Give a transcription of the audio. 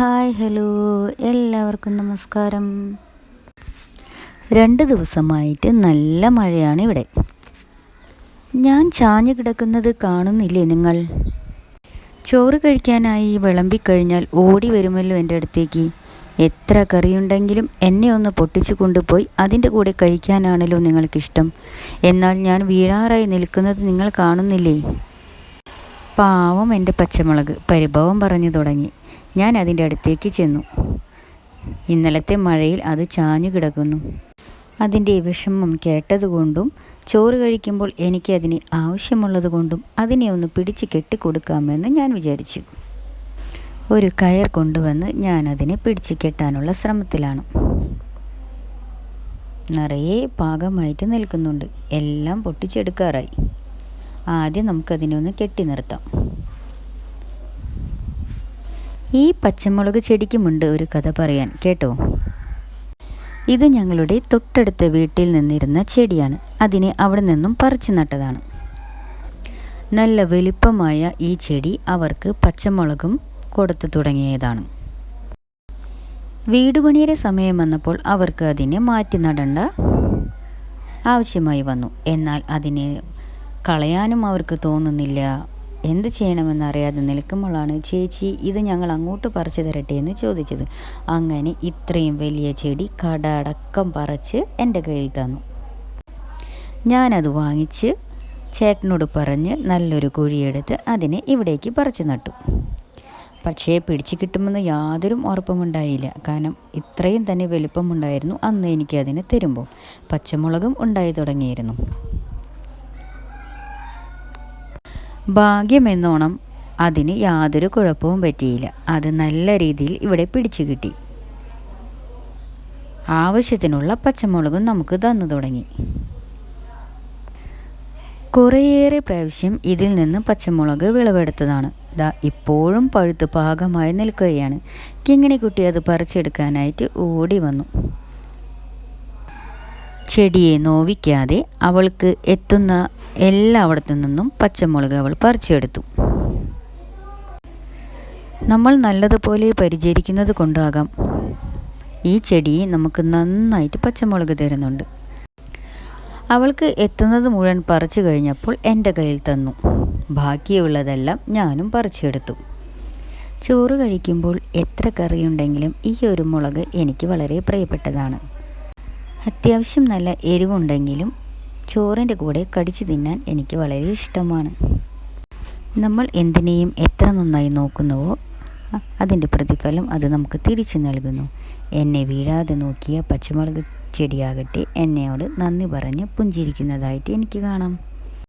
Hi hello. എല്ലാവർക്കും നമസ്കാരം. രണ്ട് ദിവസമായിട്ട് നല്ല മഴയാണ് ഇവിടെ ഞാൻ ചാഞ്ഞു കിടക്കുന്നത് കാണുന്നില്ലേ നിങ്ങൾ? ചോറ് കഴിക്കാനായി വിളമ്പിക്കഴിഞ്ഞാൽ ഓടി വരുമല്ലോ എന്റെ അടുത്തേക്ക്. എത്ര കറിയുണ്ടെങ്കിലും എന്നെ ഒന്ന് പൊട്ടിച്ചു കൊണ്ടുപോയി അതിന്റെ കൂടെ കഴിക്കാനാണല്ലോ നിങ്ങൾക്കിഷ്ടം. എന്നാൽ ഞാൻ വീഴാറായി നിൽക്കുന്നത് നിങ്ങൾ കാണുന്നില്ലേ? പാവം എന്റെ പച്ചമുളക്. പരിഭവം പറഞ്ഞു തുടങ്ങി. ഞാൻ അതിന്റെ അടുത്തേക്ക് ചെന്നു. ഇന്നലത്തെ മഴയിൽ അത് ചാഞ്ഞു കിടക്കുന്നു. അതിന്റെ വിഷമം കേട്ടതുകൊണ്ടും ചോറ് കഴിക്കുമ്പോൾ എനിക്ക് അതിന് ആവശ്യമുള്ളതുകൊണ്ടും അതിനെ ഒന്ന് പിടിച്ച് കെട്ടിക്കൊടുക്കാമെന്ന് ഞാൻ വിചാരിച്ചു. ഒരു കയർ കൊണ്ടുവന്ന് ഞാൻ അതിനെ പിടിച്ച് കെട്ടാനുള്ള ശ്രമത്തിലാണ്. നിറയെ പാകമായിട്ട് നിൽക്കുന്നുണ്ട്. എല്ലാം പൊട്ടിച്ചെടുക്കാറായി. ആദ്യം നമുക്കതിനെ ഒന്ന് കെട്ടി നിർത്താം. ഈ പച്ചമുളക് ചെടിക്കുമുണ്ട് ഒരു കഥ പറയാൻ കേട്ടോ? ഇത് ഞങ്ങളുടെ തൊട്ടടുത്ത വീട്ടിൽ നിന്നിരുന്ന ചെടിയാണ്. അതിനെ അവിടെ നിന്നും പറിച്ചു നട്ടതാണ്. നല്ല വലിപ്പമായ ഈ ചെടി അവർക്ക് പച്ചമുളകും കൊടുത്തു തുടങ്ങിയതാണ്. വീട് പണിയുടെ സമയം വന്നപ്പോൾ അവർക്ക് അതിനെ മാറ്റി നടണ്ട ആവശ്യമായി വന്നു. എന്നാൽ അതിനെ കളയാനും അവർക്ക് തോന്നുന്നില്ല. എന്ത് ചെയ്യണമെന്നറിയാതെ നിൽക്കുമ്പോഴാണ് ചേച്ചി ഇത് ഞങ്ങൾ അങ്ങോട്ട് പറിച്ചു തരട്ടെ എന്ന് ചോദിച്ചത്. അങ്ങനെ ഇത്രയും വലിയ ചെടി കടടക്കം പറിച്ച് എന്റെ കയ്യിൽ തന്നു. ഞാനത് വാങ്ങിച്ച് ചേട്ടനോട് പറഞ്ഞ് നല്ലൊരു കുഴിയെടുത്ത് അതിനെ ഇവിടേക്ക് പറിച്ചു നട്ടു. പക്ഷേ പിടിച്ചു കിട്ടുമെന്ന് യാതൊരു ഉറപ്പുമുണ്ടായില്ല. കാരണം ഇത്രയും തന്നെ വലുപ്പമുണ്ടായിരുന്നു അന്ന് എനിക്ക് അതിന് തരുമ്പോൾ. പച്ചമുളകും ഉണ്ടായി തുടങ്ങിയിരുന്നു. ഭാഗ്യമെന്നോണം. അതിന് യാതൊരു കുഴപ്പവും പറ്റിയില്ല. അത് നല്ല രീതിയിൽ ഇവിടെ പിടിച്ചു കിട്ടി. ആവശ്യത്തിനുള്ള പച്ചമുളകും നമുക്ക് തന്നു തുടങ്ങി. കുറേയേറെ പ്രാവശ്യം ഇതിൽ നിന്ന് പച്ചമുളക് വിളവെടുത്തതാണ്. ദാ ഇപ്പോഴും പഴുത്ത് പാകമായി നിൽക്കുകയാണ്. കിങ്ങിണിക്കുട്ടി അത് പറിച്ചെടുക്കാനായിട്ട് ഓടി വന്നു. ചെടിയെ നോവിക്കാതെ അവൾക്ക് എത്തുന്ന എല്ലായിടത്തു നിന്നും പച്ചമുളക് അവൾ പറിച്ചെടുത്തു. നമ്മൾ നല്ലതുപോലെ പരിചരിക്കുന്നത് കൊണ്ടാകാം. ഈ ചെടി നമുക്ക് നന്നായിട്ട് പച്ചമുളക് തരുന്നുണ്ട്. അവൾക്ക് എത്തുന്നത് മുഴുവൻ പറിച്ചു കഴിഞ്ഞപ്പോൾ എന്റെ കയ്യിൽ തന്നു. ബാക്കിയുള്ളതെല്ലാം ഞാനും പറിച്ചെടുത്തു. ചോറ് കഴിക്കുമ്പോൾ എത്ര കറിയുണ്ടെങ്കിലും ഈ ഒരു മുളക് എനിക്ക് വളരെ പ്രിയപ്പെട്ടതാണ്. അത്യാവശ്യം നല്ല എരിവുണ്ടെങ്കിലും ചോറിന്റെ കൂടെ കടിച്ചു തിന്നാൻ എനിക്ക് വളരെ ഇഷ്ടമാണ്. നമ്മൾ എന്തിനേയും എത്ര നന്നായി നോക്കുന്നുവോ അതിന്റെ പ്രതിഫലം അത് നമുക്ക് തിരിച്ചു നൽകുന്നു. എന്നെ വീഴാതെ നോക്കിയ പച്ചമുളക് ചെടിയാകട്ടെ എന്നോട് നന്ദി പറഞ്ഞ് പുഞ്ചിരിക്കുന്നതായിട്ട് എനിക്ക് കാണാം.